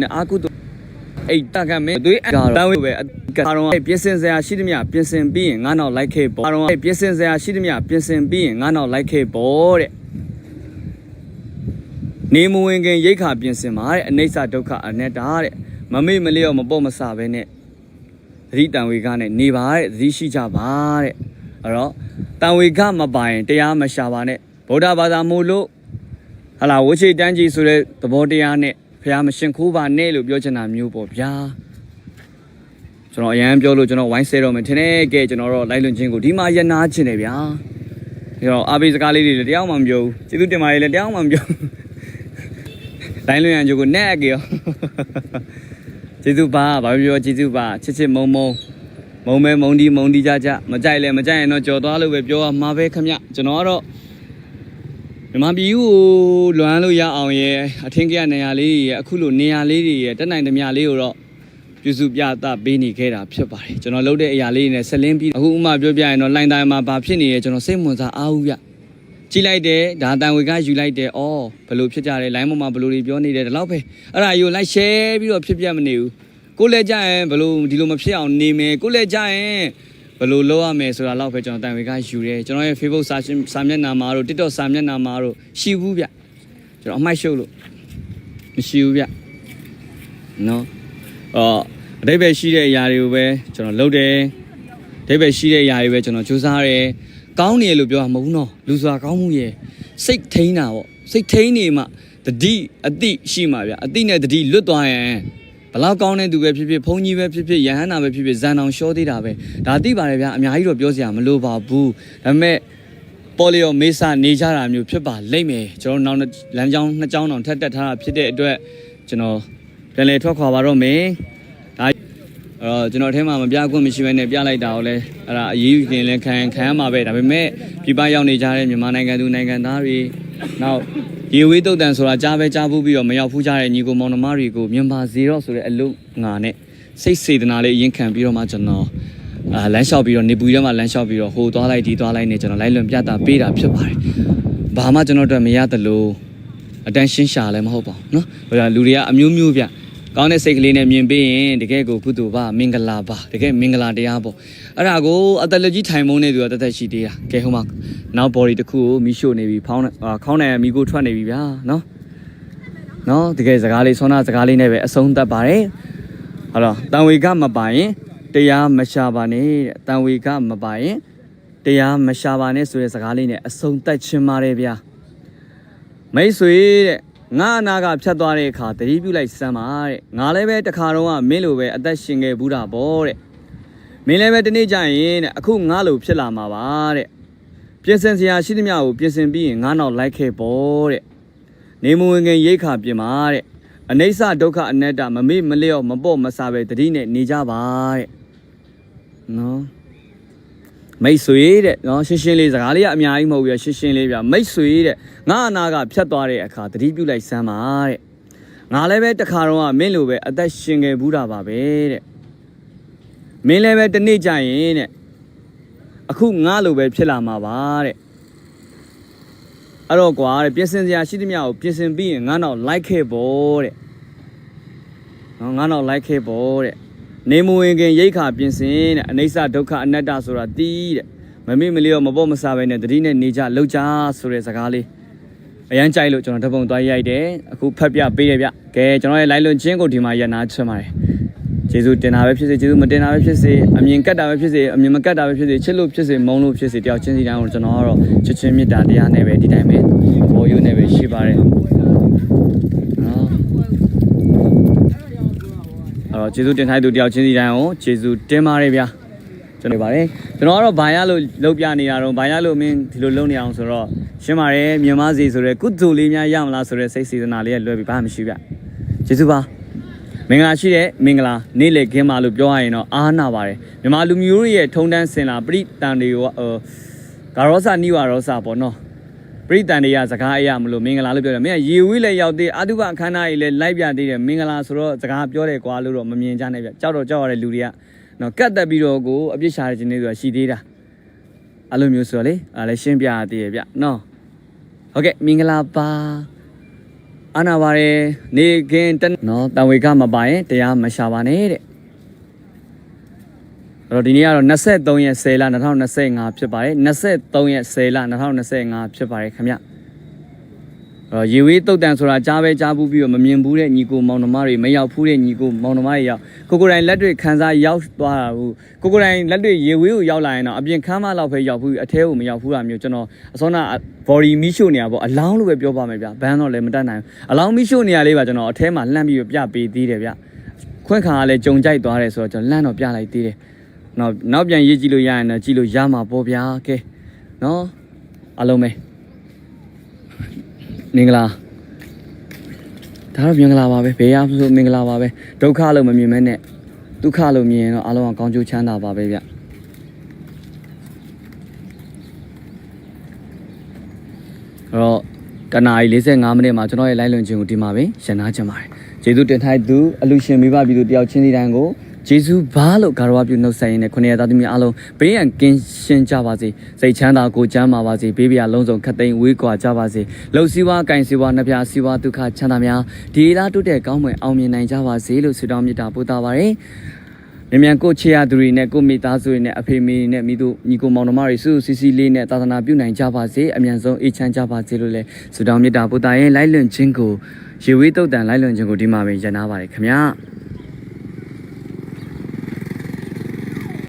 နဲ့အာကုတအိတ်တကမဲသွေးအကတော့တန်ဝေပဲကတော့ပြင်ဆင်စရာရှိသမျှပြင်ဆင်ပြီးရင်ငါနောက်လိုက်ခဲ့ပေါ့ကတော့ပြင်ဆင်စရာရှိသမျှပြင်ဆင်ပြီးရင်ငါနောက်လိုက်ခဲ့ပေါ့တဲ့နေမဝင်ခင်ရိတ်ခါပြင်ဆင်ပါတဲ့အနိစ္စဒုက္ခအနတ္တတဲ့မမေ့မလျော့မပေါ့မဆပဲနဲ့သတိတန်ဝေကနဲ့နေပါတဲ့သတိရှိကြပါတဲ့အဲ့တော့တန်ဝေကမပိုင်တရားမရှာပါနဲ့ဗုဒ္ဓဘာသာမို့လို့ဟလာဝိချိတန်းကြီးဆိုတဲ့သဘောတရားနဲ့ ဖះမရှင်ခိုးပါနဲ့လို့ပြောချင်တာမျိုးပေါ့ဗျာကျွန်တော်အရန်ပြောလို့ကျွန်တော်ဝိုင်းဆဲတော့မယ်ထင်တယ်ကဲကျွန်တော်တော့လိုက်လွန်ချင်းကိုဒီမှာရနာချင်တယ်ဗျာကျွန်တော်အာဘေးစကားလေးတွေလည်းတရားမှမပြောဘူးကျေးဇူးတင်ပါတယ်လည်းတရားမှမပြောဘူးလိုင်းလွန်ရန်ကြိုကိုနဲ့ကေရောကျေးဇူးပါဘာပြောကျေးဇူးပါချစ်ချစ်မုံမုံမုံမဲမုံဒီမုံဒီကြကြမကြိုက်လဲမကြိုက်ရင်တော့ကြော်သွားလို့ပဲပြောရမှာပဲခမကျွန်တော်ကတော့ မြန်မာပြည်ကိုလွမ်းလို့ရအောင်ရဲ့အထင်ကြီးနေရာလေးတွေရဲ့အခုလိုနေရာလေးတွေရဲ့တက်နိုင်သမျှလေးကိုတော့ပြုစုပြသပေးနေခဲ့တာဖြစ်ပါတယ်ကျွန်တော်လုပ်တဲ့အရာလေးတွေနဲ့ဆက်လင်းပြီးအခုဥမာပြောပြရင်တော့လိုင်းတိုင်းမှာဘာဖြစ်နေရဲကျွန်တော်စိတ်ဝင်စားအားဦးဗျကြည့်လိုက်တယ်ဒါတန်ဝေကယူလိုက်တယ်ဩဘယ်လိုဖြစ်ကြလဲလိုင်းပေါ်မှာဘယ်လိုတွေပြောနေတယ်ဒီလောက်ပဲအဲ့ဒါယူလိုက် share ပြီးတော့ဖြစ်ပြမနေဘူးကိုလည်းကြရင်ဘယ်လိုဒီလိုမဖြစ်အောင်နေမယ်ကိုလည်းကြရင် ဘယ်လိုလုပ်ရမယ်ဆိုတာတော့ပဲကျွန်တော်တန်ဝေကယူတယ်ကျွန်တော်ရဲ့ Facebook စာရှင်းစာမျက်နှာမှာတို့ TikTok စာမျက်နှာမှာတို့ရှိဘူးဗျကျွန်တော်အမိုက်ရှုပ်လို့မရှိဘူးဗျနော်အော်အတိတ်ပဲရှိတဲ့အရာတွေကိုပဲကျွန်တော်လုပ်တယ်အတိတ်ပဲရှိတဲ့အရာတွေပဲကျွန်တော်စူးစမ်းတယ်ကောင်းနေလို့ပြောတာမဟုတ်ဘူးနော်လူစွာကောင်းမှုရဲ့စိတ်ထိန်းတာပေါ့စိတ်ထိန်းနေမှတတိအတိရှိမှာဗျအတိနဲ့တတိလွတ်သွားရင်ဘ လောက်ကောင်းတဲ့သူပဲဖြစ်ဖြစ်ဘုန်းကြီးပဲဖြစ်ဖြစ်ယဟန္တာပဲဖြစ်ဖြစ်ဇန်အောင်ရှောသေးတာပဲဒါသိပါတယ်ဗျအများကြီးတော့ပြောစရာမလိုပါဘူးဒါပေမဲ့ပေါ်လီယိုမေးစာနေကြတာမျိုးဖြစ်ပါလိမ့်မယ်ကျွန်တော်နောက်လမ်းကြောင်းနှစ်ကြောင်းတောင်ထပ်တက်ထားတာဖြစ်တဲ့အတွက်ကျွန်တော်ပြန်လည်ထွက်ခွာပါတော့မယ်ဒါအဲ့တော့ကျွန်တော်ထဲမှာမပြခွင့်မရှိဘဲနဲ့ပြလိုက်တာကိုလည်းအဲ့ဒါအရေးယူတင်လဲခံခံရမှာပဲဒါပေမဲ့ပြည်ပရောက်နေကြတဲ့မြန်မာနိုင်ငံသူနိုင်ငံသားတွေနောက် ရေဝေးတုတ်တန်ဆိုတာကြားပဲကြားဘူးပြီးတော့မရောက်ဖူးကြတဲ့ညီကိုမောင်နှမတွေကိုမြန်မာစီတော့ဆိုတဲ့အလုပ်ငါနဲ့စိတ်စေတနာလေးအရင်ခံပြီးတော့မှကျွန်တော်အာလမ်းလျှောက်ပြီးတော့နေပူထဲမှာလမ်းလျှောက်ပြီးတော့ဟိုသွားလိုက်ဒီသွားလိုက်နေကျွန်တော်လိုက်လွန်ပြတာပေးတာဖြစ်ပါတယ်။ဘာမှကျွန်တော်တို့မရသလိုအတန်းရှင်းရှာလည်းမဟုတ်ပါဘူးเนาะဟိုလူတွေကအမျိုးမျိုးဗျ ကောင်းတဲ့စိတ်ကလေးနဲ့မြင်ပြီးရင်တကယ်ကိုကုသိုလ်ပါမင်္ဂလာပါတကယ်မင်္ဂလာတရားပေါ့အဲ့ဒါကိုအသက်လက်ကြီးထိုင်မုန်းနေသူကတသက်ရှိသေးတာကဲဟိုမှာနောက် body တစ်ခုကိုမိရှို့နေပြီဖောင်းခေါင်းနဲ့မိကိုထွက်နေပြီဗျာနော်နော်တကယ်စကားလေးဆွမ်းနာစကားလေးနဲ့ပဲအဆုံးသတ်ပါတယ်ဟုတ်လားတန်ဝေကမပါရင်တရားမရှာပါနဲ့တန်ဝေကမပါရင်တရားမရှာပါနဲ့ဆိုတဲ့စကားလေးနဲ့အဆုံးသတ်ခြင်းပါတယ်ဗျာမိတ်ဆွေတဲ့ ငါအနာကဖြတ်သွားတဲ့အခါတတိပြုလိုက်စမ်းပါတဲ့ငါလည်းပဲတခါတော့ကမင်းလိုပဲအသက်ရှင်ခဲ့ဘူးတာပေါ့တဲ့မင်းလည်းပဲတနေ့ကျရင်တဲ့အခုငါလိုဖြစ်လာမှာပါတဲ့ပြင်ဆင်စရာရှိသမျှကိုပြင်ဆင်ပြီးရင်ငါနောက်လိုက်ခဲ့ပေါ့တဲ့နေမဝင်ခင်ရိတ်ခါပြင်ပါတဲ့အနိစ္စဒုက္ခအနတ္တမမေ့မလျော့မပေါ့မဆာပဲတတိနဲ့နေကြပါတဲ့နော် မိတ်ဆွေတဲ့နော်ရှင်းရှင်းလေးစကားလေးကအများကြီးမဟုတ်ဘူးရရှင်းရှင်းလေးပြမိတ်ဆွေတဲ့ငါအနာကဖြတ်သွားတဲ့အခါတတိပြုလိုက်စမ်းပါတဲ့ငါလည်းပဲတခါတော့ကမင်းလိုပဲအသက်ရှင်ခဲ့ဘူးတာပါပဲတဲ့မင်းလည်းပဲတနေ့ကျရင်တဲ့အခုငါလိုပဲဖြစ်လာမှာပါတဲ့အဲ့တော့ကွာတဲ့ပြင်ဆင်စရာရှိသမျှကိုပြင်ဆင်ပြီးရင်ငါနောက်လိုက်ခဲ့ဖို့တဲ့နော်ငါနောက်လိုက်ခဲ့ဖို့တဲ့ နေမဝင်ခင်ရိတ်ခါပြင်စင်တဲ့အနိစ္စဒုက္ခအနတ္တဆိုတာတီးတဲ့မမေ့မလျော့မပေါ့မဆပဲနဲ့တတိနဲ့နေကြလောက်ကြဆိုတဲ့စကားလေးအရန်ကြိုက်လို့ကျွန်တော်တပုံသွားရိုက်တယ်အခုဖတ်ပြပေးရဗျကဲကျွန်တော်ရဲ့ live လွန်ချင်းကိုဒီမှာရနာချင်ပါတယ်ကျေးဇူးတင်တာပဲဖြစ်စေကျေးဇူးမတင်တာပဲဖြစ်စေအမြင်ကတ်တာပဲဖြစ်စေအမြင်မကတ်တာပဲဖြစ်စေချစ်လို့ဖြစ်စေမုန်းလို့ဖြစ်စေတယောက်ချင်းစီတိုင်းကိုကျွန်တော်ကတော့ချစ်ချင်းမေတ္တာတရားနဲ့ပဲဒီတိုင်းပဲဘောယူနဲ့ပဲရှိပါတယ်နော် အဲ့ တော့ကျေးဇူးတင်ထိုက်သူတယောက်ချင်းစီတိုင်းကိုကျေးဇူးတင်ပါတယ်ဗျာကျွန်တော်ပါတယ်ကျွန်တော်ကတော့ဘာရလို့လုပ်ပြနေတာတော့ဘာရလို့မင်းဒီလိုလုပ်နေအောင်ဆိုတော့ရှင်းပါတယ်မြန်မာစီဆိုရဲကုသိုလ်လေးများရမလားဆိုရဲစိတ်စေတနာလေးကလွယ်ပြီဘာမှမရှိဗျကျေးဇူးပါမင်္ဂလာရှိတဲ့မင်္ဂလာနေ့လေခင်းပါလို့ပြောရရင်တော့အားနာပါတယ်မြန်မာလူမျိုးတွေရဲ့ထုံတန်းစင်လာပရိတန်တွေကဟိုဂါရောစာနိဝါရောစာပေါ့နော် ပရိတန်တွေကစကားအရာမလို့မင်္ဂလာလို့ပြောတယ်မင်းကရေဝီးလည်းရောက်သေးအတုပအခမ်းအနားကြီးလည်းလိုက်ပြသေးတယ်မင်္ဂလာဆိုတော့စကားပြောတယ်ကွာလို့တော့မမြင်ကြနဲ့ဗျကြောက်တော့ကြောက်ရတဲ့လူတွေကနော်ကတ်တက်ပြီးတော့ကိုအပြစ်ရှာတဲ့ခြင်းတွေဆိုတာရှိသေးတာအဲ့လိုမျိုးဆိုတော့လေအဲ့လည်းရှင်းပြရသေးရဲ့ဗျနော်ဟုတ်ကဲ့မင်္ဂလာပါအာနာပါတယ်နေကင်းတနော်တန်ဝေကမပါရင်တရားမရှာပါနဲ့တဲ့ အဲ့တော့ဒီနေ့ကတော့23ရက်10လ2025ဖြစ်ပါတယ်23ရက်10လ2025ဖြစ်ပါတယ်ခင်ဗျအဲ့တော့ရေဝေးတုတ်တန်ဆိုတာကြားပဲကြားဘူးပြီးတော့မမြင်ဘူးတဲ့ညီကိုမောင်နှမတွေမရောက်ဘူးတဲ့ညီကိုမောင်နှမတွေရောက်ကိုကိုယ်တိုင်လက်တွေခန်းစားရောက်သွားတာဘူးကိုကိုယ်တိုင်လက်တွေရေဝေးကိုရောက်လာရင်တော့အပြင်ခန်းမလောက်ပဲရောက်ဘူးအထဲကိုမရောက်ဘူးတာမျိုးကျွန်တော်အစောနာ body မီရှို့နေရပေါ့အလောင်းလို့ပဲပြောပါမယ်ဗျဘန်းတော့လည်းမတတ်နိုင်ဘူးအလောင်းမီရှို့နေရလေးပါကျွန်တော်အထဲမှာလှမ်းပြီးပြပေးသေးတယ်ဗျခွင့်ခါကလည်းကြုံကြိုက်သွားတယ်ဆိုတော့ကျွန်တော်လှမ်းတော့ပြလိုက်သေးတယ် နောက်နောက်ပြန်ရေးကြည့်လို့ရရင်တော့ကြည့်လို့ရမှာပေါ့ဗျာကဲနော်အလုံးပဲမင်္ဂလာဒါတော့မင်္ဂလာပါပဲဘယ်ရဆိုမင်္ဂလာပါပဲဒုက္ခလို့မမြင်မဲနဲ့ဒုက္ခလို့မြင်ရင်တော့အလုံးကကောင်းကျိုးချမ်းသာပါပဲဗျအဲ့တော့ကနာရီ45မိနစ်မှာကျွန်တော်ရဲ့ live လွန်ခြင်းကိုဒီမှာပဲရန်နာချင်ပါတယ်ကျေးဇူးတင်ထိုက်သူအလူရှင်မိဘပြည်သူတယောက်ချင်းစီတိုင်းကို ကျေးဇူးဘာလို့ဂါရဝပြုနှုတ်ဆက်ရင်းနဲ့ခုနှစ်ရက်သားသမီးအားလုံးဘေးရန်ကင်းရှင်းကြပါစေစိတ်ချမ်းသာကိုချမ်းသာပါစေဘေးပြာလုံးစုံခတ်သိမ်းဝေးကွာကြပါစေလှုပ်စီးပွားကင်စီးပွားနှပြစီးပွားဒုက္ခချမ်းသာများဒီလားတိုးတဲ့ကောင်းမွန်အောင်မြင်နိုင်ကြပါစေလို့ဆုတောင်းမေတ္တာပို့သပါတယ်မြန်မြန်ကိုချေရသူတွေနဲ့ကိုမိသားစုတွေနဲ့အဖေမေတွေနဲ့မိတို့ညီကိုမောင်နှမတွေစုစုစီစီလေးနဲ့သာသနာပြုနိုင်ကြပါစေအမြန်ဆုံးအေးချမ်းကြပါစေလို့လည်းဆုတောင်းမေတ္တာပို့တာရဲ့လိုက်လွန်ခြင်းကိုရေဝေးတုတ်တန်လိုက်လွန်ခြင်းကိုဒီမှာပဲရန်နာပါတယ်ခင်ဗျာ